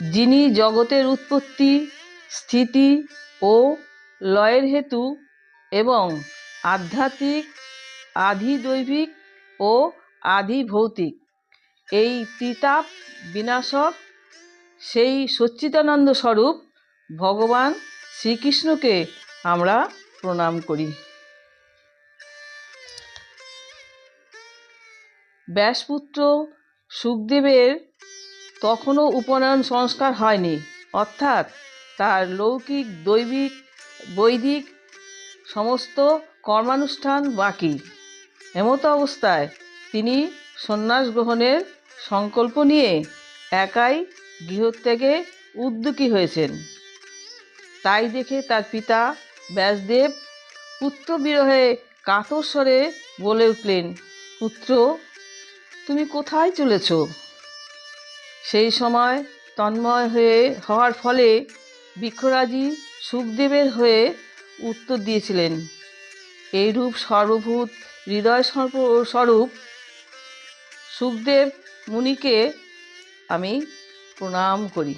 যিনি জগতের উৎপত্তি, স্থিতি ও লয়ের হেতু এবং আধ্যাত্মিক, আধিদৈবিক ও আধিভৌতিক। এই ত্রিতাপ বিনাশক, সেই সচ্চিদানন্দ স্বরূপ ভগবান শ্রীকৃষ্ণকে আমরা প্রণাম করি। ব্যাসপুত্র সুখদেবের তখনও উপনয়ন সংস্কার হয়নি, অর্থাৎ তার লৌকিক, দৈবিক, বৈদিক সমস্ত কর্মানুষ্ঠান বাকি। এমতো অবস্থায় তিনি সন্ন্যাস গ্রহণের সংকল্প নিয়ে একাই গৃহত্যাগে উদ্যোগী হয়েছেন। তাই দেখে তার পিতা ব্যাসদেব পুত্র বিরহে কাতর স্বরে বলে উঠলেন, পুত্র, তুমি কোথায় চলেছ? সেই সময় তন্ময় হয়ে হওয়ার ফলে বৃক্ষরাজি সুখদেবের হয়ে উত্তর দিয়েছিলেন। এইরূপ সর্বভূত হৃদয় স্বরূপ সুখদেব মুনিকে আমি প্রণাম করি।